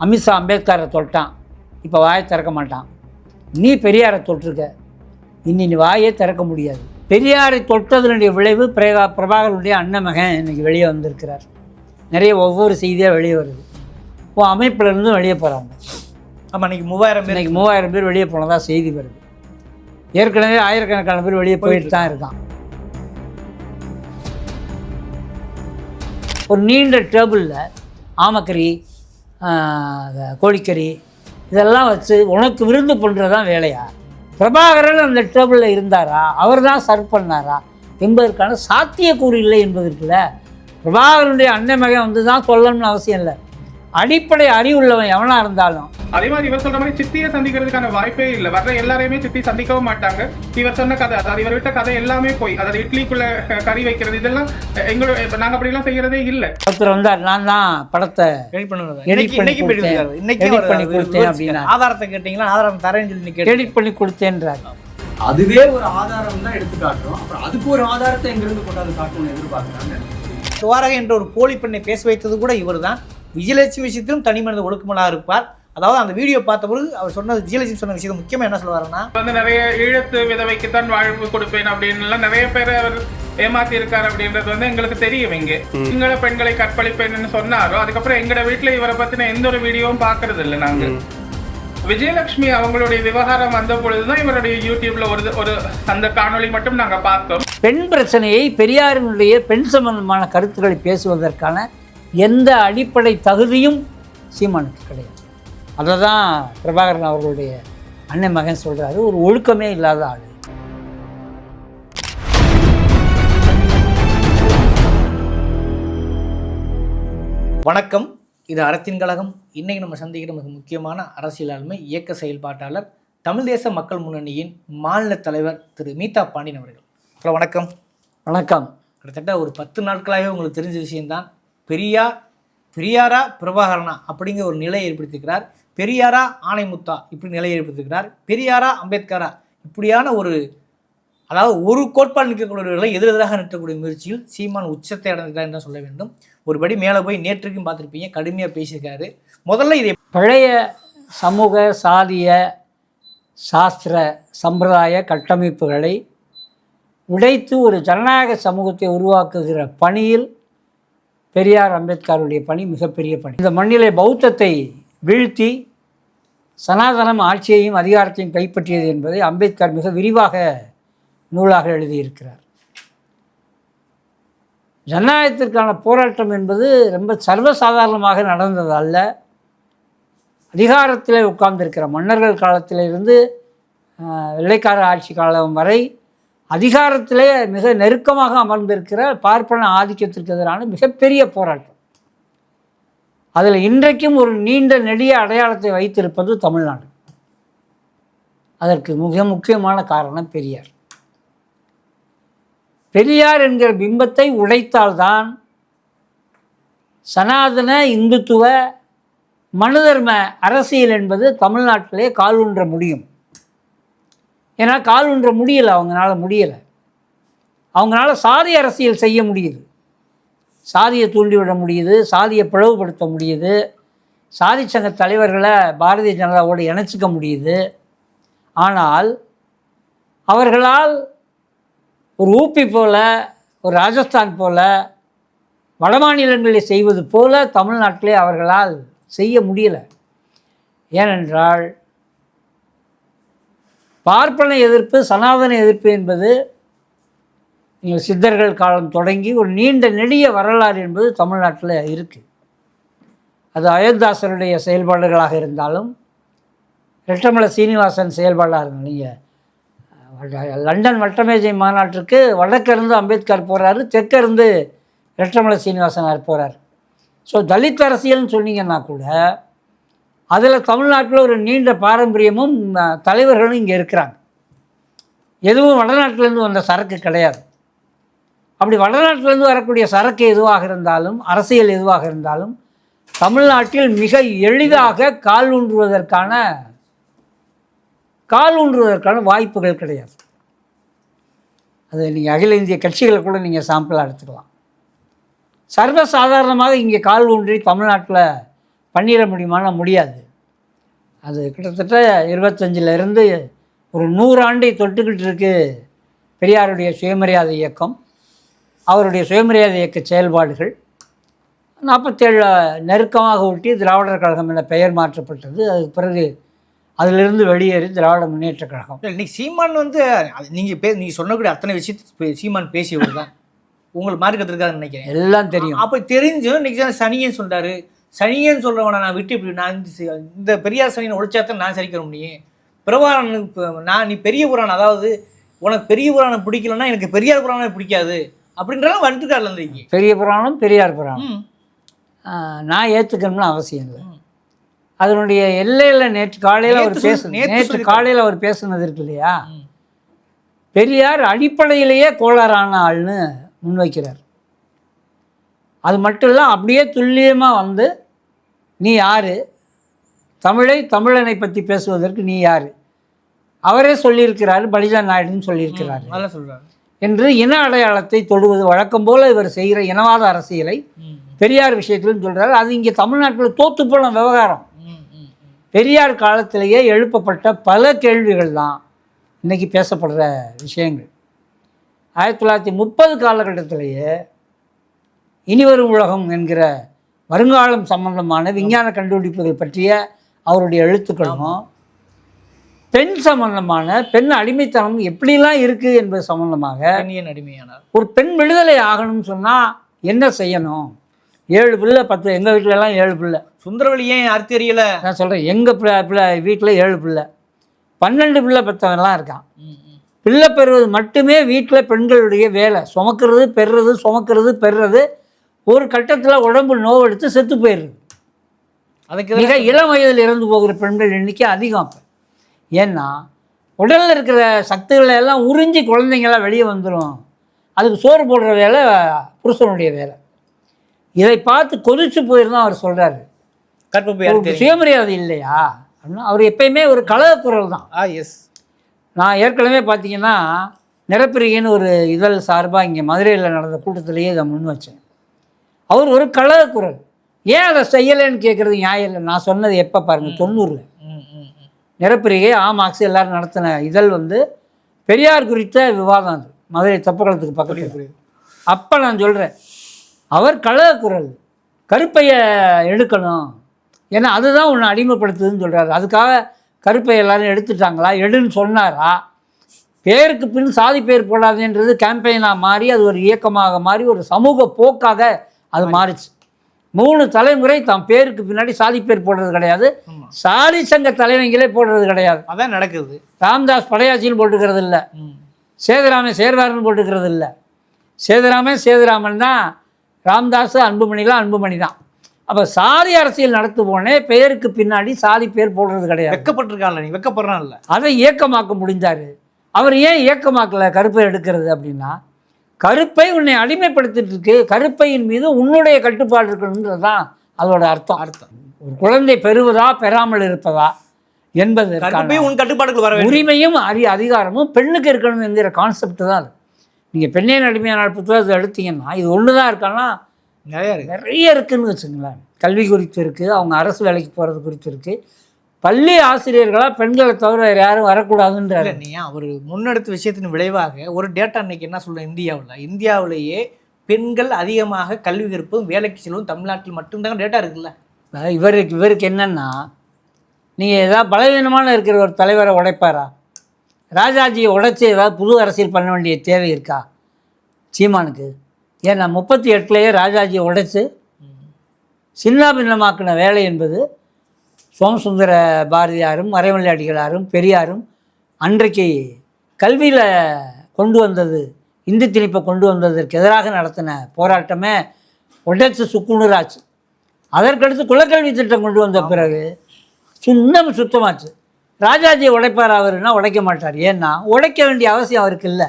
அமித்ஷா அம்பேத்கரை தொட்டான். இப்போ வாயை திறக்க மாட்டான். நீ பெரியாரை தொட்டிருக்க. இனி நீ வாயே திறக்க முடியாது. பெரியாரை தொட்டதனுடைய விளைவு பிரேகா பிரபாகரனுடைய அண்ணன் மகன் இன்னைக்கு வெளியே வந்திருக்கிறார். நிறைய ஒவ்வொரு செய்தியாக வெளியே வருது. இப்போ அமைப்புல இருந்தும் வெளியே போகிறாங்க ஆமா இன்னைக்கு மூவாயிரம் பேர் இன்னைக்கு மூவாயிரம் பேர் வெளியே போனதா செய்தி வருது. ஏற்கனவே ஆயிரக்கணக்கான பேர் வெளியே போயிட்டு தான் இருக்கான். ஒரு நீண்ட டேபிளில் ஆமக்கறி ஆஹ், கோழிக்கறி இதெல்லாம் வச்சு உனக்கு விருந்து பண்ணுறது தான் வேலையா? பிரபாகரன் அந்த டேபிளில் இருந்தாரா? அவர் தான் சர்வ் பண்ணாரா? என்பதற்கான சாத்தியக்கூறு இல்லை என்பதற்குல பிரபாகரனுடைய அன்னை மகன் வந்து தான் சொல்லணும்னு அவசியம் இல்லை. அடிப்படை அறிவுள்ளவன் எவனாக இருந்தாலும். அதே மாதிரி இவர் சொல்ற மாதிரி சித்தியை சந்திக்கிறதுக்கான வாய்ப்பே இல்ல. வர்ற எல்லாரையுமே சித்தி சந்திக்கவும் மாட்டாங்க. இவர் சொன்ன கதை அதாவது இவர் விட்ட கதை எல்லாமே போய் அதாவது இட்லிக்குள்ள கறி வைக்கிறது இதெல்லாம் எங்களோட இப்ப நாங்க அப்படி எல்லாம் செய்யறதே இல்ல. ஒருத்தர் வந்தார் நான் தான் படத்தை எடிட் பண்ணி இன்னைக்கு கொடுத்தேன். அப்படின்னா. ஆதாரத்தை கேட்டீங்களா? ஆதாரம் தரேன்னு சொல்லி எடிட் பண்ணி கொடுத்தேன்றார். அதுவே ஒரு ஆதாரம் தான் எடுத்து காட்டுறோம். அப்புறம் அதுக்கு ஒரு ஆதாரத்தை எங்கிருந்து கொண்டாந்து காட்டணும்னு எதிர்பார்க்குறாங்க துவாரகை என்ற ஒரு போலி பெண்ணை பேச வைத்தது கூட இவர் தான் விஜயலட்சுமி விஷயத்திலும் தனி மனித ஒழுக்கமலாக இருப்பார். அதாவது அந்த வீடியோ பார்த்த பொழுது அவர் சொன்னது விஜயலட்சுமி சொன்ன விஷயம் முக்கியமா என்ன சொல்லுவாருன்னா வந்து நிறைய ஈழத்து விதவைக்குத்தான் வாழ்வு கொடுப்பேன் அப்படின்னு எல்லாம் நிறைய பேர் அவர் ஏமாத்தி இருக்காரு அப்படின்றது வந்து எங்களுக்கு தெரியும் இங்க. எங்கள பெண்களை கற்பழிப்பேன்னு சொன்னாரோ அதுக்கப்புறம் எங்கட வீட்டுல இவரை பத்தின எந்த ஒரு வீடியோவும் பாக்குறது இல்ல நாங்க. விஜயலட்சுமி அவங்களுடைய விவகாரம் வந்த பொழுதுதான் இவருடைய யூடியூப்ல ஒரு ஒரு அந்த காணொளி மட்டும் நாங்க பார்த்தோம். பெண் பிரச்சனையை பெரியாரினுடைய பெண் சம்பந்தமான கருத்துக்களை பேசுவதற்கான எந்த அடிப்படை தகுதியும் சீமானுக்கு கிடையாது. அதை தான் பிரபாகரன் அவர்களுடைய அண்ணன் மகன் சொல்கிறாரு ஒரு ஒழுக்கமே இல்லாத ஆள். வணக்கம். இது அறத்தின் கழகம். இன்னைக்கு நம்ம சந்திக்கிற மிக முக்கியமான அரசியல் ஆளுமை இயக்க செயல்பாட்டாளர் தமிழ் தேச மக்கள் முன்னணியின் மாநில தலைவர் திரு மீதா பாண்டியன் அவர்கள். ஹலோ வணக்கம். வணக்கம். கிட்டத்தட்ட ஒரு பத்து நாட்களாகவே உங்களுக்கு தெரிஞ்ச விஷயம்தான். பெரியார் பெரியாரா பிரபாகரனா அப்படிங்கிற ஒரு நிலையை ஏற்படுத்திக்கிறார் பெரியாரா ஆணைமுத்தா இப்படி நிலையை ஏற்படுத்திக்கிறார் பெரியாரா அம்பேத்கரா இப்படியான ஒரு அதாவது ஒரு கோட்பாடு நிற்கக்கூடியவர்களை எதிரெதிராக நிற்கக்கூடிய முயற்சியில் சீமான் உச்சத்தை அடைந்திருக்கார் என்று சொல்ல வேண்டும். ஒருபடி மேலே போய் நேற்றுக்கும் பார்த்துருப்பீங்க கடுமையாக பேசியிருக்காரு. முதல்ல இதை பழைய சமூக சாதிய சாஸ்திர சம்பிரதாய கட்டமைப்புகளை உடைத்து ஒரு ஜனநாயக சமூகத்தை உருவாக்குகிற பணியில் பெரியார் அம்பேத்கருடைய பணி மிகப்பெரிய பணி. இந்த மண்ணிலே பௌத்தத்தை வீழ்த்தி சனாதனம் ஆட்சியையும் அதிகாரத்தையும் கைப்பற்றியது என்பதை அம்பேத்கர் மிக விரிவாக நூலாக எழுதியிருக்கிறார். ஜனநாயகத்திற்கான போராட்டம் என்பது ரொம்ப சர்வசாதாரணமாக நடந்தது அல்ல. அதிகாரத்தில் உட்கார்ந்திருக்கிற மன்னர்கள் காலத்திலிருந்து வெள்ளைக்கார ஆட்சி காலம் வரை அதிகாரத்திலே மிக நெருக்கமாக அமர்ந்திருக்கிற பார்ப்பன ஆதிக்கத்திற்கு எதிரான மிகப்பெரிய போராட்டம். அதில் இன்றைக்கும் ஒரு நீண்ட நெடிய அடையாளத்தை வைத்திருப்பது தமிழ்நாடு. அதற்கு மிக முக்கியமான காரணம் பெரியார். பெரியார் என்கிற பிம்பத்தை உடைத்தால்தான் சனாதன இந்துத்துவ மனுதர்ம அரசியல் என்பது தமிழ்நாட்டிலே கால் ஊன்ற முடியும். ஏன்னா கால் ஒன்ற முடியலை அவங்களால முடியலை. அவங்களால சாதி அரசியல் செய்ய முடியுது. சாதியை தூண்டிவிட முடியுது சாதியை பிளவுபடுத்த முடியுது. சாதி சங்க தலைவர்களை பாரதிய ஜனதாவோடு இணைச்சிக்க முடியுது. ஆனால் அவர்களால் ஒரு ஊப்பி போல ஒரு ராஜஸ்தான் போல் வட மாநிலங்களில் செய்வது போல தமிழ்நாட்டிலே அவர்களால் செய்ய முடியலை. ஏனென்றால் பார்ப்பன எதிர்ப்பு சனாதன எதிர்ப்பு என்பது நீங்கள் சித்தர்கள் காலம் தொடங்கி ஒரு நீண்ட நெடிய வரலாறு என்பது தமிழ்நாட்டில் இருக்குது அது அயோத்தாசருடைய செயல்பாடுகளாக இருந்தாலும் ரெட்டமலை சீனிவாசன் செயல்பாடாக இருந்தாலும் நீங்கள் லண்டன் வட்டமேஜை மாநாட்டிற்கு வடக்கிருந்து அம்பேத்கர் போகிறாரு தெற்கிருந்து ரெட்டமலை சீனிவாசனார் போகிறார் ஸோ தலித் அரசியல்னு சொன்னீங்கன்னா கூட அதில் தமிழ்நாட்டில் ஒரு நீண்ட பாரம்பரியமும் தலைவர்களும் இங்கே இருக்கிறாங்க. எதுவும் வடநாட்டிலேருந்து வந்த சரக்கு கிடையாது. அப்படி வடநாட்டிலேருந்து வரக்கூடிய சரக்கு எதுவாக இருந்தாலும் அரசியல் எதுவாக இருந்தாலும் தமிழ்நாட்டில் மிக எளிதாக கால் ஊன்றுவதற்கான கால் ஊன்றுவதற்கான வாய்ப்புகள் கிடையாது. அது நீங்கள் அகில இந்திய கட்சிகளை கூட நீங்கள் சாம்பிளாக எடுத்துக்கலாம். சர்வசாதாரணமாக இங்கே கால் ஊன்றி தமிழ்நாட்டில் பண்ணிட முடியுமானா முடியாது. அது கிட்டத்தட்ட இருபத்தஞ்சில இருந்து ஒரு நூறு ஆண்டை தொட்டுக்கிட்டு இருக்கு பெரியாருடைய சுயமரியாதை இயக்கம். அவருடைய சுயமரியாதை இயக்க செயல்பாடுகள். நாற்பத்தேழு நெருக்கமாக ஒட்டி திராவிடர் கழகம் என பெயர் மாற்றப்பட்டது. அதுக்கு பிறகு அதிலிருந்து வெளியேறி திராவிட முன்னேற்ற கழகம். இன்னைக்கு சீமான் வந்து அது நீங்க பே நீங்க சொன்னக்கூடிய அத்தனை விஷயத்தை சீமான் பேசியவர் தான். உங்களுக்கு மார்க் எடுத்திருக்காருன்னு நினைக்கிறேன். எல்லாம் தெரியும். அப்ப தெரிஞ்சும் இன்னைக்கு சனியன் சொல்றாரு சனியன் சொல்றவனை நான் விட்டு இப்படி நான் இந்த பெரியார் சனியனை ஒழிச்சாத்தான் நான் சரிக்கிற முடியும். பிரபாகரன் இப்ப நான் நீ பெரிய புராணம் அதாவது உனக்கு பெரிய புராணம் பிடிக்கலன்னா எனக்கு பெரியார் புராணம் பிடிக்காது அப்படின்றலாம் வந்துருக்காருல இன்னைக்கு பெரிய புராணம் பெரியார் புராணம் நான் ஏற்றுக்கணும்னு அவசியம் இல்லை. அதனுடைய எல்லையில் நேற்று காலையில் அவர் பேசு நேற்று. காலையில் அவர் பேசுனது இருக்கு இல்லையா. பெரியார் அடிப்படையிலேயே கோளாறான ஆள்னு முன்வைக்கிறார். அது மட்டும் இல்லை அப்படியே துல்லியமாக வந்து நீ யார்? தமிழை தமிழனை பற்றி பேசுவதற்கு நீ யார்? அவரே சொல்லியிருக்கிறாரு பலிஜான் நாயுடுன்னு சொல்லியிருக்கிறாரு. நல்லா சொல்றாரு. என்று இன அடையாளத்தை தொடுவது வழக்கம் போல இவர் செய்கிற இனவாத அரசியலை. பெரியார் விஷயத்திலும் சொல்றாரு. அது இங்கே தமிழ்நாட்டில் தோத்து போன விவகாரம். பெரியார் காலத்திலேயே எழுப்பப்பட்ட பல கேள்விகள் தான் இன்னைக்கு பேசப்படுற விஷயங்கள். ஆயிரத்தி தொள்ளாயிரத்தி முப்பது காலகட்டத்திலேயே இனிவரும் உலகம் என்கிற வருங்காலம் சம்பந்தமான விஞ்ஞான கண்டுபிடிப்புகள் பற்றிய அவருடைய எழுத்துக்களும் பெண் சம்பந்தமான பெண் அடிமைத்தனம் எப்படிலாம் இருக்குது என்பது சம்பந்தமாக அடிமையானார். ஒரு பெண் விடுதலை ஆகணும்னு சொன்னால் என்ன செய்யணும்? ஏழு பிள்ளை பத்து எங்கள் வீட்டிலலாம் ஏழு பிள்ளை. சுந்தரவழி ஏன் யாருக்கு தெரியல? நான் சொல்கிறேன் எங்கள் பிள்ளை பிள்ளை வீட்டில் ஏழு பிள்ளை. பன்னெண்டு பிள்ளை பெற்றவன்லாம் இருக்கான். பிள்ளை பெறுவது மட்டுமே வீட்டில் பெண்களுடைய வேலை. சுமக்கிறது பெறுறது சுமக்கிறது பெறுறது ஒரு கட்டத்தில் உடம்பு நோவெடுத்து செத்து போயிடுது. அதுக்கு மிக இளம் வயதில் இறந்து போகிற பெண்கள் எண்ணிக்கை அதிகம் அப்போ. ஏன்னா உடலில் இருக்கிற சக்திகளை எல்லாம் உறிஞ்சி குழந்தைங்களாம் வெளியே வந்துடும் அதுக்கு சோறு போடுற வேலை புருஷனுடைய வேலை. இதை பார்த்து கொதிச்சு போயிருந்தான் அவர் சொல்கிறாரு கற்பப்பை சுயமரியாதை இல்லையா? அப்படின்னா அவர் எப்பயுமே ஒரு கலக குரல் தான். ஆ எஸ் நான் ஏற்கனவே பார்த்தீங்கன்னா நிறப்பிரிகைன்னு ஒரு இதழ் சார்பாக இங்கே மதுரையில் நடந்த கூட்டத்திலேயே இதை முன் வச்சேன். அவர் ஒரு கலக குரல் ஏன் அதை செய்யலைன்னு கேட்குறது நியாயம் இல்லை. நான் சொன்னது எப்போ பாருங்கள் தொண்ணூறில். ம் ம் ம். நிறப்பிரிகை ஆமாக்ஸ் எல்லாரும் நடத்தின இதழ் வந்து பெரியார் குறித்த விவாதம் அது. மதுரை தப்பக்குளத்துக்கு பக்கத்தில். அப்போ நான் சொல்கிறேன் அவர் கலக குரல் கருப்பையை எடுக்கணும். ஏன்னா அதுதான் உன்னை அடிமைப்படுத்துதுன்னு சொல்கிறாரு அதுக்காக கருப்பை எல்லாரும் எடுத்துட்டாங்களா? எடுன்னு சொன்னாரா? பேருக்கு பின் சாதி பேர் போடாதேன்றது கேம்பெயினாக மாறி அது ஒரு இயக்கமாக மாறி ஒரு சமூக போக்காக அது மாறிச்சு. மூணு தலைமுறை தாம் பேருக்கு பின்னாடி சாதி பேர் போடுறது கிடையாது. சாதி சங்க தலைவங்களே போடுறது கிடையாது. அதான் நடக்குது. ராம்தாஸ் படையாச்சின்னு போட்டுக்கிறது இல்லை. சேதுராமன் சேர்வாரன் போட்டுக்கிறது இல்லை. சேதுராமன் சேதுராமன் தான் ராம்தாஸ் அன்புமணிலாம் அன்புமணி தான் அப்போ சாதி அரசியல் நடத்துவோனே பெயருக்கு பின்னாடி சாதி பேர் போடுறது கிடையாது. வெக்கப்பட்டிருக்கான்ல நீ வெக்கப்படுறான்ல. அதை இயக்கமாக்க முடிஞ்சார். அவர் ஏன் இயக்கமாக்கல கருப்பை எடுக்கிறது அப்படின்னா கருப்பை உன்னை அடிமைப்படுத்திட்டு இருக்கு கருப்பையின் மீது உன்னுடைய கட்டுப்பாடு இருக்கணுன்றது தான் அதோட அர்த்தம். அர்த்தம். ஒரு குழந்தை பெறுவதா பெறாமல் இருப்பதா கற்பப்பையும் உன் கட்டுப்பாட்டுக்குள் வர உரிமையும் அறி அதிகாரமும் பெண்ணுக்கு இருக்கணும் என்கிற கான்செப்ட் தான் அது. நீங்கள் பெண்ணின் அடிமையான புத்தகத்தை எடுத்தீங்கன்னா இது ஒன்று தான் இருக்கான்னா நிறைய இருக்கு. நிறைய இருக்குன்னு வச்சுங்களேன் கல்வி குறித்து இருக்குது அவங்க அரசு வேலைக்கு போகிறது குறித்து இருக்குது பள்ளி ஆசிரியர்களாக பெண்களை தவிர வேறு யாரும் வரக்கூடாதுன்றாரு. இல்ல நீ அவர் முன்னெடுத்த விஷயத்தின் விளைவாக ஒரு டேட்டா இன்னைக்கு என்ன சொல்ற இந்தியாவில்? இந்தியாவிலேயே பெண்கள் அதிகமாக கல்வி கற்பதும் வேலைக்கு செல்வதும் தமிழ்நாட்டில் மட்டும்தான் டேட்டா இருக்குல்ல? இவருக்கு இவருக்கு என்னென்னா நீங்கள் ஏதாவது பலவீனமான இருக்கிற ஒரு தலைவரை உடைப்பாரா? ராஜாஜியை உடைச்சி ஏதாவது புது அரசியல் பண்ண வேண்டிய தேவை இருக்கா? சீமானுக்கு. ஏன்னா முப்பத்தி எட்டுலேயே ராஜாஜியை உடைச்சு சின்ன பின்னமாக்கின வேலை என்பது சோமசுந்தர பாரதியாரும் மறைமலை அடிகளாரும் பெரியாரும் அன்றைக்கு கல்வியில் கொண்டு வந்தது இந்தி திணிப்பை கொண்டு வந்ததற்கு எதிராக நடத்தின போராட்டமே உடைச்சு சுக்குநூறாச்சு. அதற்கடுத்து குலக்கல்வி திட்டம் கொண்டு வந்த பிறகு சுண்ணம் சுத்தமாச்சு. ராஜாஜியை உடைப்பார் அவருன்னா உடைக்க மாட்டார். ஏன்னா உடைக்க வேண்டிய அவசியம் அவருக்கு இல்லை.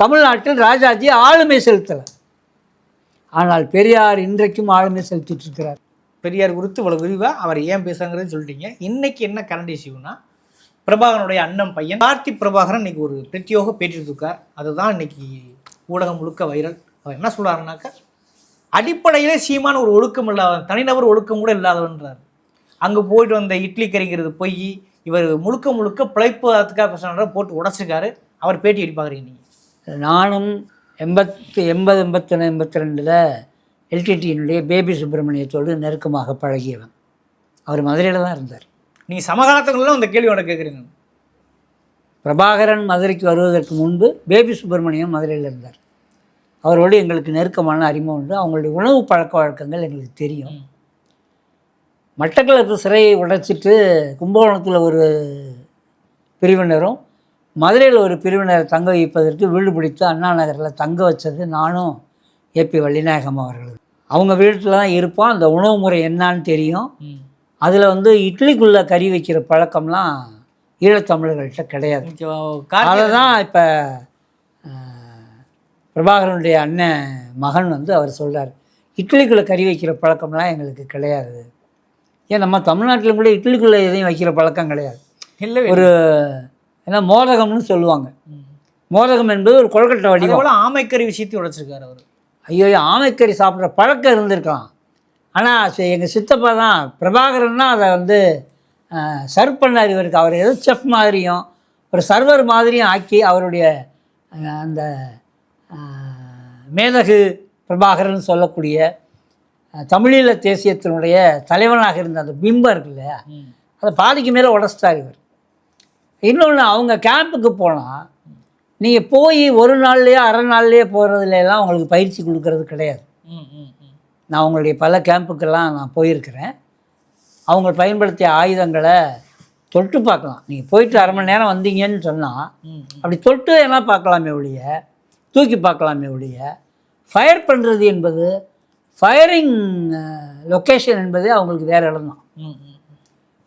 தமிழ்நாட்டில் ராஜாஜி ஆளுமை செலுத்தலை. ஆனால் பெரியார் இன்றைக்கும் ஆளுமை செலுத்திட்டு இருக்கிறார். பெரியார் குறித்து இவ்வளோ விரிவாக அவர் ஏன் பேசுறாங்கிறது சொல்லிட்டீங்க. இன்னைக்கு என்ன கரண்ட் இஷ்யூனா பிரபாகரனுடைய அண்ணன் பையன் கார்த்தி பிரபாகரன் இன்னைக்கு ஒரு பிரத்யோக பேட்டி இருக்கார் அதுதான் இன்னைக்கு ஊடகம் முழுக்க வைரல் அவர் என்ன சொல்கிறாருனாக்கா அடிப்படையிலே சீமான ஒரு ஒழுக்கம் இல்லாதவன் தனிநபர் ஒழுக்கம் கூட இல்லாதவன்றார். அங்கே போயிட்டு வந்த இட்லி கறிங்கிறது போய் இவர் முழுக்க முழுக்க பிழைப்பதற்காக பேசுகிற போட்டு உடச்சிருக்காரு. அவர் பேட்டி எடுப்பாங்க நீங்கள் நானும் எண்பத்து எண்பது எண்பத்தொன்று எண்பத்தி ரெண்டில் எல்டிடியினுடைய பேபி சுப்பிரமணியத்தோடு நெருக்கமாக பழகியவன். அவர் மதுரையில் தான் இருந்தார். நீங்கள் சமகாலத்துக்குள்ள அந்த கேள்வி உனக்கு கேட்குறீங்க? பிரபாகரன் மதுரைக்கு வருவதற்கு முன்பு பேபி சுப்பிரமணியம் மதுரையில் இருந்தார். அவரோடு எங்களுக்கு நெருக்கமான அறிமுகம் உண்டு. அவங்களுடைய உணவு பழக்க வழக்கங்கள் எங்களுக்கு தெரியும். மட்டக்களப்பு சிறையை உடைச்சிட்டு கும்பகோணத்தில் ஒரு பிரிவினரும் மதுரையில் ஒரு பிரிவினரை தங்க வைப்பதற்கு வீடு பிடித்து அண்ணா நகரில் தங்க வச்சது நானும் ஏபி வள்ளிநாயகம் அவர்கள் அவங்க வீட்டில் தான் இருப்போம். அந்த உணவு முறை என்னான்னு தெரியும். அதில் வந்து இட்லிக்குள்ளே கறி வைக்கிற பழக்கம்லாம் ஈழத்தமிழர்கள்ட்ட கிடையாது. அதை தான் இப்போ பிரபாகரனுடைய அண்ணன் மகன் வந்து அவர் சொல்றார். இட்லிக்குள்ளே கறி வைக்கிற பழக்கம்லாம் எங்களுக்கு கிடையாது. ஏன் நம்ம தமிழ்நாட்டில் கூட இட்லிக்குள்ளே எதையும் வைக்கிற பழக்கம் கிடையாது. இல்லை ஒரு என்ன மோதகம்னு சொல்லுவாங்க. மோதகம் என்பது ஒரு கொழுக்கட்டை வடிவம். ஆமைக்கறி விஷயத்தையும் உடைச்சிருக்காரு அவர். ஐயோ ஆமைக்கறி சாப்பிட்ற பழக்கம் இருந்திருக்கலாம். ஆனால் எங்கள் சித்தப்பா தான் பிரபாகரன் தான் அதை வந்து சர்வ் பண்ணார் இவருக்கு. அவர் ஏதோ செஃப் மாதிரியும் ஒரு சர்வர் மாதிரியும் ஆக்கி அவருடைய அந்த மேதகு பிரபாகரன் சொல்லக்கூடிய தமிழீழ தேசியத்தினுடைய தலைவனாக இருந்த அந்த பிம்பம் இருக்கு இல்லையா அதை பாதிக்கு மேலே உடச்சிட்டார் இவர். இன்னொன்று அவங்க கேம்புக்கு போனால் நீங்கள் போய் ஒரு நாள்லேயோ அரை நாள்லேயோ போகிறதுல எல்லாம் உங்களுக்கு பயிற்சி கொடுக்கறது கிடையாது. நான் அவங்களுடைய பல கேம்புக்கெல்லாம் நான் போயிருக்கிறேன். அவங்க பயன்படுத்திய ஆயுதங்களை தொட்டு பார்க்கலாம். நீங்கள் போயிட்டு அரை மணி நேரம் வந்தீங்கன்னு சொன்னால் அப்படி தொட்டு வேணா பார்க்கலாமே ஒழிய தூக்கி பார்க்கலாமே ஒழிய ஃபயர் பண்ணுறது என்பது ஃபயரிங் லொக்கேஷன் என்பது அவங்களுக்கு வேறு இடம் தான்.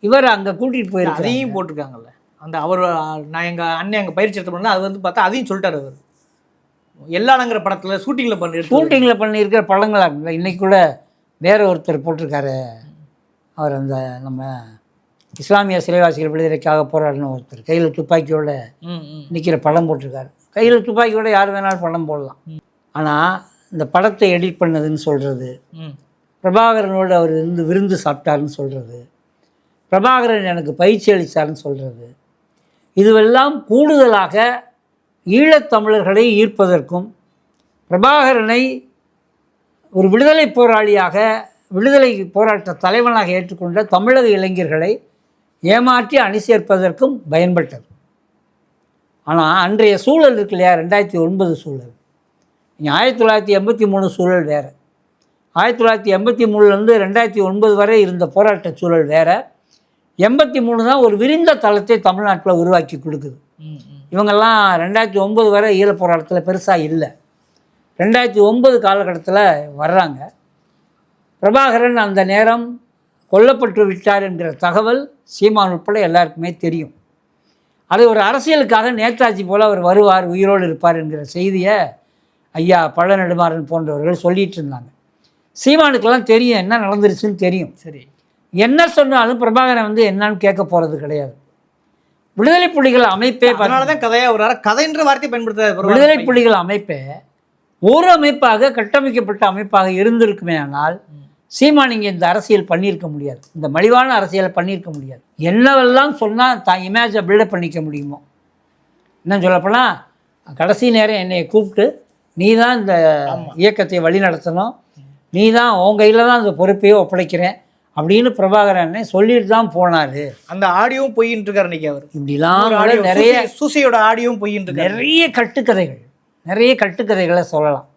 இவர் அங்கே கூட்டிகிட்டு போயிருக்காரு அதையும் போட்டிருக்காங்கல்ல. அந்த அவர் நான் எங்கள் அண்ணன் அங்கே பயிற்சி எடுத்த பண்ணா அது வந்து பார்த்தா அதையும் சொல்லிட்டாரு அவர். எல்லாங்கிற படத்தில் ஷூட்டிங்கில் பண்ணி ஷூட்டிங்கில் பண்ணியிருக்கிற படங்களாக இருக்குல்ல இன்றைக்கி கூட வேற ஒருத்தர் போட்டிருக்காரு. அவர் அந்த நம்ம இஸ்லாமிய சிறைவாசிகள் விடுதலைக்காக போராடின ஒருத்தர். கையில் துப்பாக்கியோட நிற்கிற படம் போட்டிருக்காரு. கையில் துப்பாக்கியோட யார் வேணாலும் படம் போடலாம். ஆனால் இந்த படத்தை எடிட் பண்ணதுன்னு சொல்கிறது பிரபாகரனோடு அவர் இருந்து விருந்து சாப்பிட்டாருன்னு சொல்கிறது பிரபாகரன் எனக்கு பயிற்சி அளித்தார்னு சொல்கிறது இதுவெல்லாம் கூடுதலாக ஈழத்தமிழர்களை ஈர்ப்பதற்கும் பிரபாகரனை ஒரு விடுதலை போராளியாக விடுதலை போராட்ட தலைவனாக ஏற்றுக்கொண்ட தமிழக இளைஞர்களை ஏமாற்றி அணி சேர்ப்பதற்கும் பயன்பட்டது. ஆனால் அன்றைய சூழல் இருக்கு இல்லையா? ரெண்டாயிரத்தி ஒன்பது சூழல். நீங்கள் ஆயிரத்தி தொள்ளாயிரத்தி எண்பத்தி மூணு சூழல் வேறு. ஆயிரத்தி தொள்ளாயிரத்தி எண்பத்தி மூணுலேருந்து ரெண்டாயிரத்தி ஒன்பது வரை இருந்த போராட்ட சூழல் வேறு. எண்பத்தி மூணு தான் ஒரு விரிந்த தளத்தை தமிழ்நாட்டில் உருவாக்கி கொடுக்குது. இவங்கெல்லாம் ரெண்டாயிரத்தி ஒம்பது வரை ஈழப் போராட்டத்தில் பெருசாக இல்லை. ரெண்டாயிரத்தி ஒம்பது காலகட்டத்தில் வர்றாங்க. பிரபாகரன் அந்த நேரம் கொல்லப்பட்டு விட்டார் என்கிற தகவல் சீமான் உட்பட எல்லாருக்குமே தெரியும். அது ஒரு அரசியலுக்காக நேதாஜி போல் அவர் வருவார் உயிரோடு இருப்பார் என்கிற செய்தியை ஐயா பழ நெடுமாறன் போன்றவர்கள் சொல்லிட்டு இருந்தாங்க. சீமானுக்கெல்லாம் தெரியும் என்ன நடந்துருச்சுன்னு தெரியும். சரி. என்ன சொன்னாலும் பிரபாகரன் வந்து என்னன்னு கேட்க போகிறது கிடையாது. விடுதலை புலிகள் அமைப்பே அதனால தான் கதையாக ஒரு கதைன்ற வார்த்தை பயன்படுத்த விடுதலை புலிகள் அமைப்பே ஒரு அமைப்பாக கட்டமைக்கப்பட்ட அமைப்பாக இருந்திருக்குமே ஆனால் சீமான் இங்கே இந்த அரசியல் பண்ணியிருக்க முடியாது. இந்த மலிவான அரசியலை பண்ணியிருக்க முடியாது. என்னவெல்லாம் சொன்னால் தான் இமேஜை பில்டப் பண்ணிக்க முடியுமோ? இன்னும் சொல்லப்போனால் கடைசி நேரம் என்னை கூப்பிட்டு நீ தான் இந்த இயக்கத்தை வழிநடத்தணும். நீ தான் உன் கையில் தான் அந்த பொறுப்பையே ஒப்படைக்கிறேன். அப்படின்னு பிரபாகரன் சொல்லிட்டு தான் போனார். அந்த ஆடியோவும் பொய்யின்னு இருக்காரு இன்னைக்கு அவர். இப்படிலாம் நிறைய சூசி- சூசியோட ஆடியோவும் பொய்யின்னு இருக்காரு. நிறைய கட்டுக்கதைகள் நிறைய கட்டுக்கதைகளை சொல்லலாம்.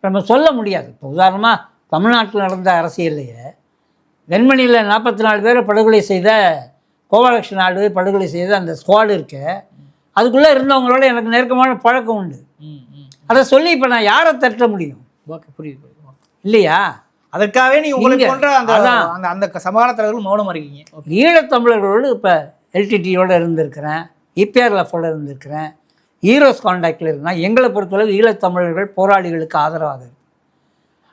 நம்ம சொல்ல முடியாது. இப்போ உதாரணமாக தமிழ்நாட்டில் நடந்த அரசியல்லையே வெண்மணியில் நாற்பத்தி நாலு பேரை படுகொலை செய்த கோபாலகிருஷ்ண நாடு படுகொலை செய்த அந்த ஸ்குவாடு இருக்கு. அதுக்குள்ளே இருந்தவங்களோட எனக்கு நெருக்கமான பழக்கம் உண்டு. அதை சொல்லி இப்போ நான் யாரை தட்ட முடியும்? ஓகே புரியுது. இல்லையா? அதற்காகவே நீங்க உங்களை போன்ற அந்த. அந்த அந்த சமகால தலைவர்கள் மௌனமா இருக்கீங்க. ஈழத்தமிழர்களோடு இப்போ எல்டிடியோடு இருந்திருக்கிறேன். இபிஆர்எஃபோட இருந்திருக்கிறேன். ஹீரோஸ் காண்டாக்டில் இருக்கேன் எங்களை பொறுத்தளவு ஈழத்தமிழர்கள் போராளிகளுக்கு ஆதரவாக இருக்கு.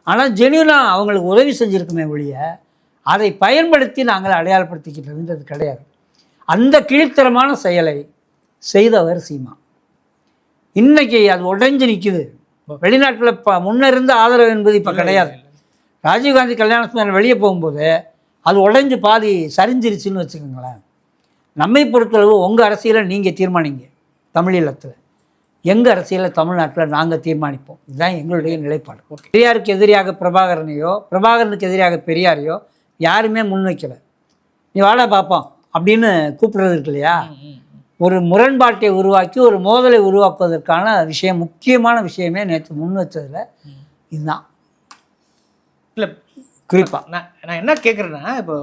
ஆனால் ஜெனியூனாக அவங்களுக்கு உதவி செஞ்சுருக்குமே ஒழிய அதை பயன்படுத்தி நாங்கள் அடையாளப்படுத்திக்கிட்டதுன்றது கிடையாது. அந்த கீழ்த்தரமான செயலை செய்தவர் சீமா. இன்னைக்கு அது உடைஞ்சு நிற்குது வெளிநாட்டில் இப்போ முன்ன இருந்த ஆதரவு என்பது இப்போ கிடையாது. ராஜீவ்காந்தி கல்யாண சுந்தரம் வெளியே போகும்போது அது உடைஞ்சு பாதி சரிஞ்சிருச்சுன்னு வச்சுக்கோங்களேன். நம்மை பொறுத்தளவு உங்கள் அரசியலை நீங்கள் தீர்மானிங்க. தமிழீழத்தில் எங்கள் அரசியலை தமிழ்நாட்டில் நாங்கள் தீர்மானிப்போம். இதுதான் எங்களுடைய நிலைப்பாடு. பெரியாருக்கு எதிரியாக பிரபாகரனையோ பிரபாகரனுக்கு எதிராக பெரியாரையோ யாருமே முன்வைக்கலை. நீ வாடா பார்ப்போம் அப்படின்னு கூப்பிடுறது இருக்கு இல்லையா? ஒரு முரண்பாட்டை உருவாக்கி ஒரு மோதலை உருவாக்குவதற்கான விஷயம் முக்கியமான விஷயமே நேற்று முன் வச்சதுல இதுதான். இல்லை குறிப்பாக நான் நான் என்ன கேட்குறேன்னா இப்போ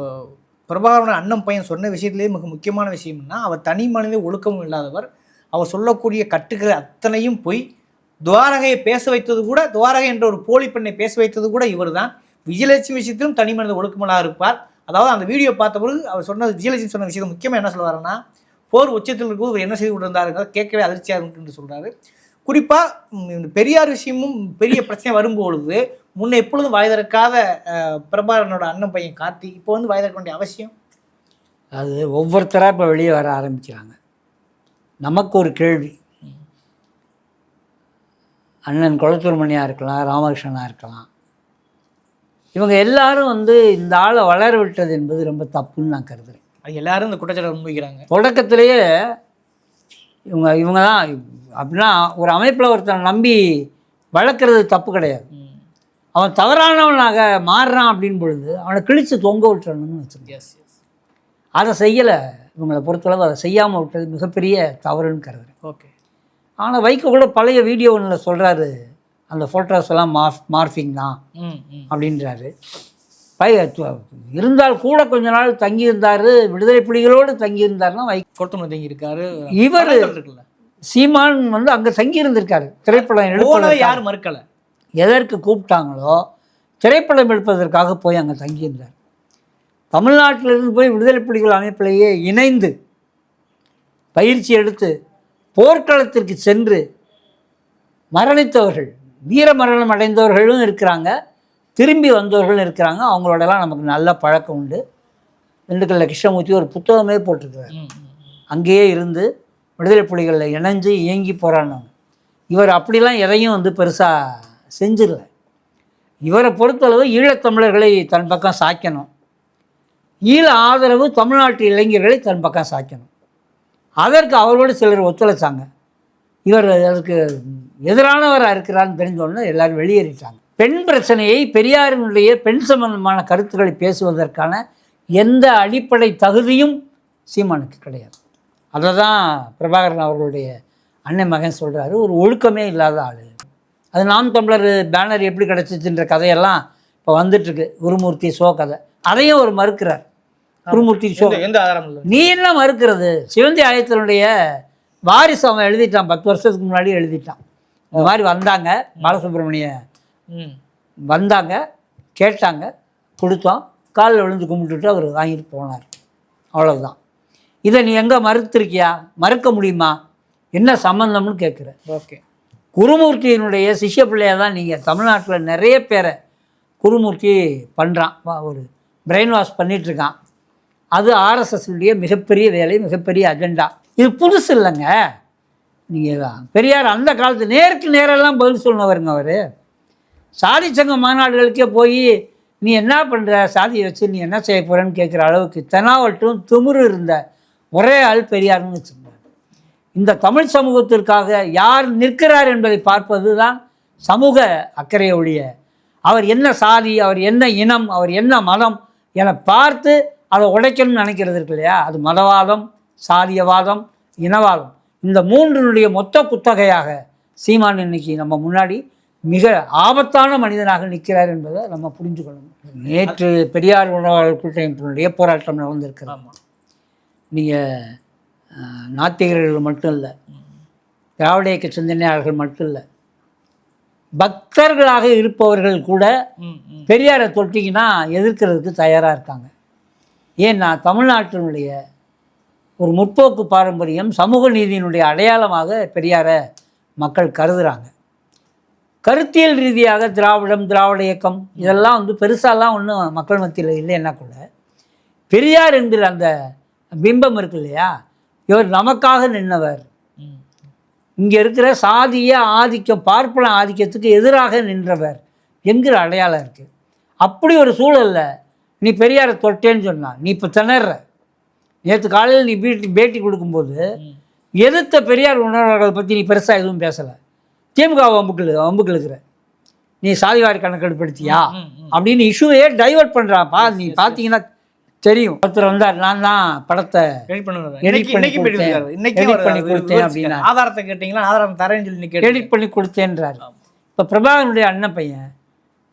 பிரபாகரன் அண்ணன் பையன் சொன்ன விஷயத்துலேயே மிக முக்கியமான விஷயம்னா அவர் தனி மனித ஒழுக்கமும் இல்லாதவர் அவர் சொல்லக்கூடிய கட்டுக்கிற அத்தனையும் போய் துவாரகையை பேச வைத்தது கூட துவாரகை என்ற ஒரு போலி பெண்ணை பேச வைத்தது கூட இவர் தான் விஜயலட்சுமி விஷயத்திலும் தனி மனித ஒழுக்கமுள்ளாக இருப்பார். அதாவது அந்த வீடியோ பார்த்த பிறகு அவர் சொன்ன விஜயலட்சுமி சொன்ன விஷயத்தை முக்கியமாக என்ன சொல்லுவாருன்னா போர் உச்சத்தில் இருக்கும்போது இவர் என்ன செய்து கொண்டிருந்தாருங்க கேட்கவே அதிர்ச்சியாக இருக்குன்னு சொல்கிறாரு குறிப்பாக பெரியார் விஷயமும் பெரிய பிரச்சனை வரும்பொழுது முன்ன எப்பொழுதும் வாய் திறக்காத பிரபாகரனோட அண்ணன் பையன் கார்த்தி இப்போ வந்து வாய் திறக்க வேண்டிய அவசியம்? அது ஒவ்வொருத்தராக இப்போ வெளியே வர ஆரம்பிக்கிறாங்க. நமக்கு ஒரு கேள்வி. அண்ணன் குளத்தூர்மணியாக இருக்கலாம் ராமகிருஷ்ணனாக இருக்கலாம். இவங்க எல்லாரும் வந்து இந்த ஆளை வளர விட்டது என்பது ரொம்ப தப்புன்னு நான் கருதுறேன். அது எல்லாரும் இந்த குற்றச்சாட்டை முன்வைக்கிறாங்க. தொடக்கத்திலேயே இவங்க இவங்க தான் அப்படின்னா ஒரு அமைப்பில் ஒருத்தனை நம்பி வளர்க்குறது தப்பு கிடையாது. அவன் தவறானவனாக மாறுறான் அப்படின்னு பொழுது அவனை கிழித்து தொங்க விட்டுறணும்னு வச்சுருக்கேன் அதை செய்யலை. இவங்களை பொறுத்தளவு அதை செய்யாமல் விட்டது மிகப்பெரிய தவறுன்னு கருதுறேன். ஓகே ஆனால் வைக்க கூட பழைய வீடியோ ஒன்றில் சொல்கிறாரு அந்த ஃபோட்டோஸ் எல்லாம் மார்ஃப் மார்ஃபிங் தான் அப்படின்றாரு. பை இருந்தால் கூட கொஞ்ச நாள் தங்கியிருந்தார். விடுதலை புலிகளோடு தங்கியிருந்தாருன்னா வை கொத்தமல்லி தங்கி இருக்காரு இவர் சீமான் வந்து அங்கே தங்கியிருந்திருக்காரு. திரைப்படம் போனதை எடுப்பதற்காக. யாரும் மறுக்கல. எதற்கு கூப்பிட்டாங்களோ திரைப்படம் எடுப்பதற்காக போய் அங்கே தங்கியிருந்தார். தமிழ்நாட்டிலிருந்து போய் விடுதலை புலிகள் அமைப்பிலேயே இணைந்து பயிற்சி எடுத்து போர்க்களத்திற்கு சென்று மரணித்தவர்கள் வீர மரணம் அடைந்தவர்களும் இருக்கிறாங்க திரும்பி வந்தவர்களும் இருக்கிறாங்க. அவங்களோடலாம் நமக்கு நல்ல பழக்கம் உண்டு. திண்டுக்கல்ல கிருஷ்ணமூர்த்தி ஒரு புத்தகமே போட்டிருக்கிறார். அங்கேயே இருந்து விடுதலை புலிகளில் இணைஞ்சு இயங்கி போராடினாங்க இவர் அப்படிலாம் எதையும் வந்து பெருசாக செஞ்சிடல இவரை பொறுத்தளவு ஈழத்தமிழர்களை தன் பக்கம் சாய்க்கணும். ஈழ ஆதரவு தமிழ்நாட்டு இளைஞர்களை தன் பக்கம் சாய்க்கணும். அதற்கு அவரோடு சிலர் ஒத்துழைச்சாங்க. இவர் அதுக்கு எதிரானவராக இருக்கிறான்னு தெரிஞ்சோடனே எல்லாரும் வெளியேறிட்டாங்க. பெண் பிரச்சனையை பெரியாரினுடைய பெண் சம்பந்தமான கருத்துக்களை பேசுவதற்கான எந்த அடிப்படை தகுதியும் சீமானுக்கு கிடையாது. அதை தான் பிரபாகரன் அவர்களுடைய அண்ணன் மகன் சொல்கிறாரு ஒரு ஒழுக்கமே இல்லாத ஆள். அது நாம் தமிழர் பேனர் எப்படி கிடச்சிச்சுன்ற கதையெல்லாம் இப்போ வந்துட்டுருக்கு. குருமூர்த்தி ஷோ கதை. அதையும் அவர் மறுக்கிறார். குருமூர்த்தி ஷோ எந்த ஆதாரம் நீ என்ன மறுக்கிறது? சிவந்தி ஆயத்தினுடைய வாரிசு அவன் எழுதிட்டான். பத்து வருஷத்துக்கு முன்னாடி எழுதிட்டான். இந்த மாதிரி வந்தாங்க. பாலசுப்ரமணிய ம். வந்தாங்க. கேட்டாங்க. கொடுத்தோம். காலில் விழுந்து கும்பிட்டுட்டு அவர் வாங்கிட்டு போனார். அவ்வளவுதான். இதை நீ எங்கே மறுத்திருக்கியா? மறுக்க முடியுமா? என்ன சம்மந்தம்னு கேட்குற ஓகே. குருமூர்த்தியினுடைய சிஷ்ய பிள்ளையாக தான் நீங்கள் தமிழ்நாட்டில் நிறைய பேரை குருமூர்த்தி பண்ணுறான் ஒரு பிரெயின் வாஷ் பண்ணிகிட்ருக்கான் அது ஆர்எஸ்எஸ்னுடைய மிகப்பெரிய வேலை மிகப்பெரிய அஜெண்டா இது புதுசு இல்லைங்க. நீங்கள் பெரியார் அந்த காலத்து நேருக்கு நேரெல்லாம் பதில் சொன்னவருங்க அவர். சாதி சங்க மாநாடுகளுக்கே போய் நீ என்ன பண்ணுற சாதியை வச்சு நீ என்ன செய்ய போகிறேன்னு கேட்குற அளவுக்கு தெனாவட்டும் திமுரு இருந்த ஒரே ஆள் பெரியார்னு வச்சுக்கோங்க. இந்த தமிழ் சமூகத்திற்காக யார் நிற்கிறார் என்பதை பார்ப்பது தான் சமூக அக்கறை ஒழிய அவர் என்ன சாதி அவர் என்ன இனம் அவர் என்ன மதம் என பார்த்து அதை உடைக்கணும்னு நினைக்கிறது இருக்கு இல்லையா? அது மதவாதம் சாதியவாதம் இனவாதம். இந்த மூன்றினுடைய மொத்த குத்தகையாக சீமான் இன்னைக்கு நம்ம முன்னாடி மிக ஆபத்தான மனிதனாக நிற்கிறார் என்பதை நம்ம புரிஞ்சுக்கணும் நேற்று பெரியார் உணவாளர் கூட்டமைப்பினுடைய போராட்டம் நடந்திருக்கிறது. ஆமாம் நீங்கள் நாத்திகர்கள் மட்டும் இல்லை திராவிட இயக்க சிந்தனையாளர்கள் மட்டும் இல்லை பக்தர்களாக இருப்பவர்கள் கூட பெரியாரை தொட்டிங்கன்னா எதிர்க்கிறதுக்கு தயாராக இருக்காங்க. ஏன்னா தமிழ்நாட்டினுடைய ஒரு முற்போக்கு பாரம்பரியம் சமூக நீதியினுடைய அடையாளமாக பெரியாரை மக்கள் கருதுகிறாங்க கருத்தியல் ரீதியாக திராவிடம் திராவிட இயக்கம் இதெல்லாம் வந்து பெருசாலாம் ஒன்றும் மக்கள் மத்தியில் இல்லைன்னா கூட பெரியார் என்கிற அந்த பிம்பம் இருக்கு இல்லையா இவர் நமக்காக நின்றவர் இங்கே இருக்கிற சாதிய ஆதிக்கம் பார்ப்பன ஆதிக்கத்துக்கு எதிராக நின்றவர். என்கிற அடையாளம் இருக்குது அப்படி ஒரு சூழல்ல நீ பெரியாரை தொட்டேன்னு சொன்னா நீ இப்போ திணற. நேற்று காலையில் நீ வீட்டு பேட்டி கொடுக்கும்போது எதிர்த்த பெரியார் உணர்வுகளை பற்றி நீ பெருசாக எதுவும் பேசலை. திமுக வம்புக்கு வம்புக்கு இருக்கிற. நீ சாதிவாரி கணக்கெடுப்படுத்தியா. அப்படின்னு இஷ்யூவையே டைவர்ட் பண்ணுறாப்பா நீ பார்த்தீங்கன்னா தெரியும். ஒருத்தர் வந்தார் நான் தான் படத்தை இன்னைக்கு பண்ணி கொடுத்தேன். பண்ணி. அப்படின்னா. ஆதாரத்தை கேட்டீங்களா? ஆதாரம் தரேன்னு சொல்லி எடிட் பண்ணி கொடுத்தேன்றாரு. இப்போ பிரபாகரனுடைய அண்ணன் பையன்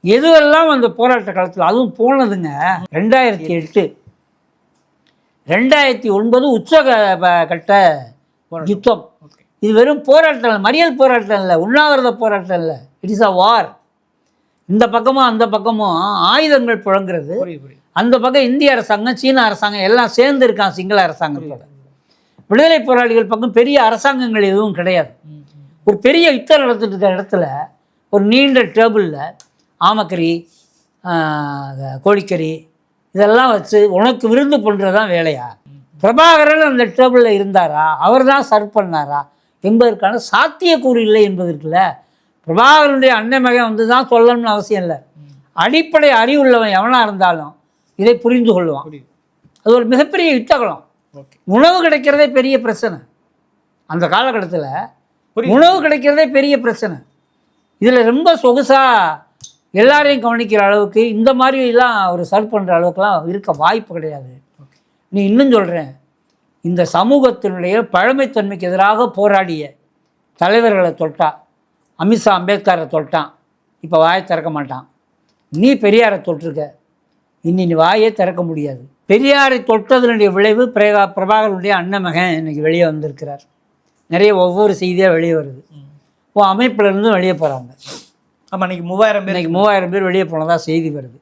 எதுவெல்லாம் அந்த போராட்ட காலத்தில் அதுவும் போனதுங்க. ரெண்டாயிரத்தி எட்டு. ரெண்டாயிரத்தி ஒன்பது உச்ச க- ப- கட்ட யுத்தம். இது வெறும் போராட்டம் இல்லை மறியல் போராட்டம் இல்லை உண்ணாவிரத போராட்டம் இல்லை. இட் இஸ் அ வார் இந்த பக்கமும் அந்த பக்கமும் ஆயுதங்கள் புழங்குறது. அந்த பக்கம் இந்திய அரசாங்கம் சீன அரசாங்கம் எல்லாம் சேர்ந்து இருக்கான் சிங்கள அரசாங்கத்தோட விடுதலை போராளிகள் பக்கம் பெரிய அரசாங்கங்கள் எதுவும் கிடையாது. ஒரு பெரிய யுத்தம் நடந்துட்டு இருக்கிற இடத்துல ஒரு நீண்ட டேபிளில் ஆமக்கறி கோழிக்கறி இதெல்லாம் வச்சு உனக்கு விருந்து பண்ணுறது தான் வேலையா? பிரபாகரன் அந்த டேபிளில் இருந்தாரா? அவர் தான் சர்வ் பண்ணாரா? என்பதற்கான சாத்தியக்கூறு இல்லை என்பதற்குல பிரபாகரனுடைய அன்னை மகன் வந்து தான் சொல்லணும்னு அவசியம் இல்லை. அடிப்படை அறிவுள்ளவன் எவனாக இருந்தாலும் இதை புரிந்து கொள்வான் அது ஒரு மிகப்பெரிய யுத்தகலம் உணவு கிடைக்கிறதே பெரிய பிரச்சனை. அந்த காலகட்டத்தில். உணவு கிடைக்கிறதே பெரிய பிரச்சனை. இதில் ரொம்ப சொகுசாக எல்லாரையும் கவனிக்கிற அளவுக்கு இந்த மாதிரி எல்லாம் ஒரு சர்வ் பண்ணுற அளவுக்குலாம் இருக்க வாய்ப்பு கிடையாது. நீ இன்னும் சொல்கிறேன் இந்த சமூகத்தினுடைய பழமைத்தன்மைக்கு எதிராக போராடிய தலைவர்களை தொட்டா அமித்ஷா அம்பேத்கரை தொட்டான் இப்போ வாயை திறக்க மாட்டான். நீ பெரியாரை தொட்டிருக்க. இனி நீ வாயே திறக்க முடியாது. பெரியாரை தொட்டதனுடைய விளைவு பிரேகா பிரபாகரனுடைய அண்ணன் மகன் இன்னைக்கு வெளியே வந்திருக்கிறார். நிறைய ஒவ்வொரு செய்தியாக வெளியே வருது. இப்போ அமைப்புல இருந்தும் வெளியே போகிறாங்க ஆமா இன்னைக்கு மூவாயிரம் பேர் இன்னைக்கு மூவாயிரம் பேர் வெளியே போனதா செய்தி வருது.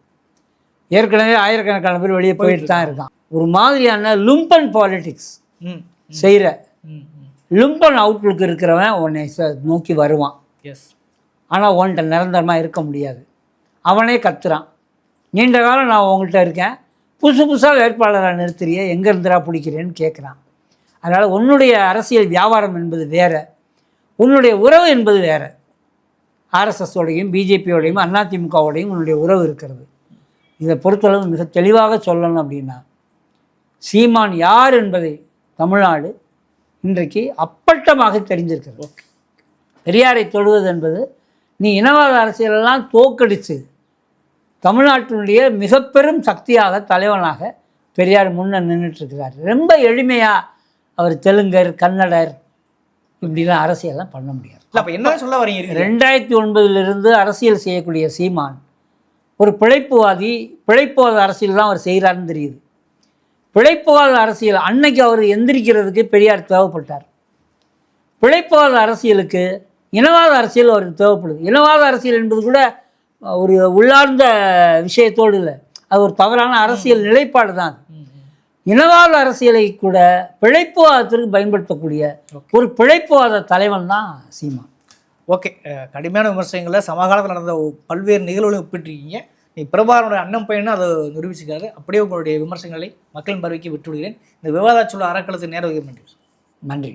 ஏற்கனவே ஆயிரக்கணக்கான பேர் வெளியே போயிட்டு தான் இருக்கான். ஒரு மாதிரியான லும்பன் பாலிடிக்ஸ் ம் செய்கிற லும்பன் அவுட்லுக் இருக்கிறவன் உன்னை நோக்கி வருவான். எஸ் ஆனால் உன்கிட்ட நிரந்தரமாக இருக்க முடியாது. அவனே கத்துறான். நீண்ட காலம் நான் உங்கள்கிட்ட இருக்கேன். புதுசு புதுசாக வேட்பாளராக நிறுத்துறிய எங்கே இருந்துடா பிடிக்கிறேன்னு கேட்குறான் அதனால் உன்னுடைய அரசியல் வியாபாரம் என்பது வேறு. உன்னுடைய உறவு என்பது வேறு. ஆர்எஸ்எஸோடையும் பிஜேபியோடையும் அதிமுகவோடையும் உன்னுடைய உறவு இருக்கிறது. இதை பொறுத்தளவு மிக தெளிவாக சொல்லணும் அப்படின்னா சீமான் யார் என்பதை தமிழ்நாடு இன்றைக்கு அப்பட்டமாக தெரிஞ்சிருக்கிறது. பெரியாரை தொடுவது என்பது நீ இனவாத அரசியலெல்லாம் தோக்கடித்து தமிழ்நாட்டினுடைய மிக பெரும் சக்தியாக தலைவனாக பெரியார் முன்ன நின்றுட்டு இருக்கிறார் ரொம்ப எளிமையாக அவர் தெலுங்கர் கன்னடர் இப்படிலாம் அரசியல்லாம் பண்ண முடியாது. அப்ப என்ன சொல்ல வரீங்க ரெண்டாயிரத்தி ஒன்பதிலிருந்து அரசியல் செய்யக்கூடிய சீமான் ஒரு பிழைப்புவாதி பிழைப்புவாத அரசியல் தான் அவர் செய்கிறாருன்னு தெரியுது. பிழைப்புவாத அரசியல் அன்னைக்கு அவர் எந்திரிக்கிறதுக்கு பெரியார் தேவைப்பட்டார். பிழைப்புவாத அரசியலுக்கு இனவாத அரசியல் அவருக்கு தேவைப்படுது. இனவாத அரசியல் என்பது கூட ஒரு உள்ளார்ந்த விஷயத்தோடு இல்லை. அது ஒரு தவறான அரசியல் நிலைப்பாடு தான் அது. இனவாத அரசியலை கூட பிழைப்புவாதத்திற்கு பயன்படுத்தக்கூடிய ஒரு பிழைப்புவாத தலைவன் தான் சீமான் ஓகே. கடுமையான விமர்சனங்களை சமகாலத்தில் நடந்த பல்வேறு நிகழ்வுகளை ஒப்பிட்டிருக்கீங்க. நீ பிரபாகரனுடைய அண்ணன் பையனும் அதை நிரூபிச்சிருக்காரு. அப்படியே உங்களுடைய விமர்சனங்களை மக்களின் பார்வைக்கு விட்டு விடுகிறேன் இந்த விவாத சொல்ல அறக்களத்துக்கு நேரம் நன்றி. நன்றி.